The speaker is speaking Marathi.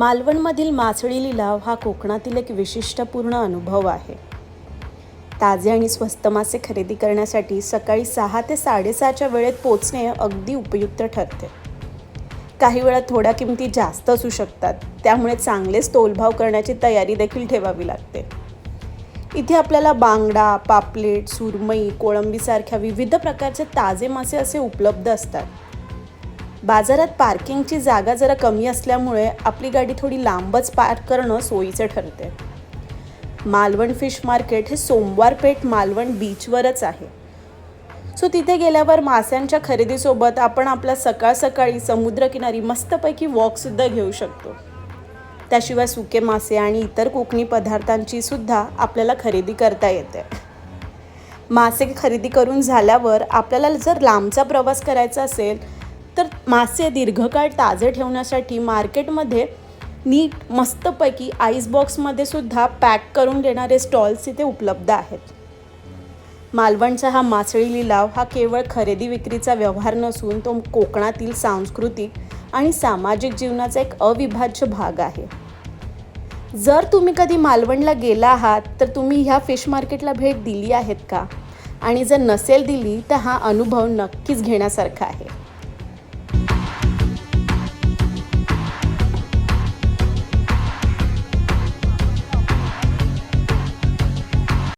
मालवणमधील मासळी लिलाव हा कोकणातील एक विशिष्टपूर्ण अनुभव आहे. ताजे आणि स्वस्त मासे खरेदी करण्यासाठी सकाळी सहा ते साडेसहाच्या वेळेत पोचणे अगदी उपयुक्त ठरते. काही वेळा थोड्या किमती जास्त असू शकतात त्यामुळे चांगलेच तोलभाव करण्याची तयारी देखील ठेवावी लागते. इथे आपल्याला बांगडा पापलेट सुरमई कोळंबीसारख्या विविध प्रकारचे ताजे मासे असे उपलब्ध असतात. बाजारात पार्किंगची जागा जरा कमी असल्यामुळे आपली गाडी थोडी लांबच पार्क करणं सोयीचं ठरते मालवण फिश मार्केट हे सोमवार पेठ मालवण बीचवरच आहे. सो तिथे गेल्यावर माशांच्या खरेदीसोबत आपण आपला सकाळ सकाळी समुद्रकिनारी मस्तपैकी वॉकसुद्धा घेऊ शकतो. त्याशिवाय सुके मासे आणि इतर कोकणी पदार्थांची सुद्धा आपल्याला खरेदी करता येते. मासे खरेदी करून झाल्यावर आपल्याला जर लांबचा प्रवास करायचा असेल तर मासे दीर्घकाळ ताजे ठेवण्यासाठी मार्केटमध्ये नीट मस्तपैकी आईस बॉक्समध्ये सुद्धा पॅक करून देणारे स्टॉल्स इथे उपलब्ध आहेत. मालवणचा हा मासळी लिलाव हा केवळ खरेदी विक्रीचा व्यवहार नसून तो कोकणातील सांस्कृतिक आणि सामाजिक जीवनाचा एक अविभाज्य भाग आहे. जर तुम्ही कधी मालवणला गेला आहात तर तुम्ही ह्या फिश मार्केटला भेट दिली आहेत का? आणि जर नसेल दिली तर हा अनुभव नक्कीच घेण्यासारखा आहे.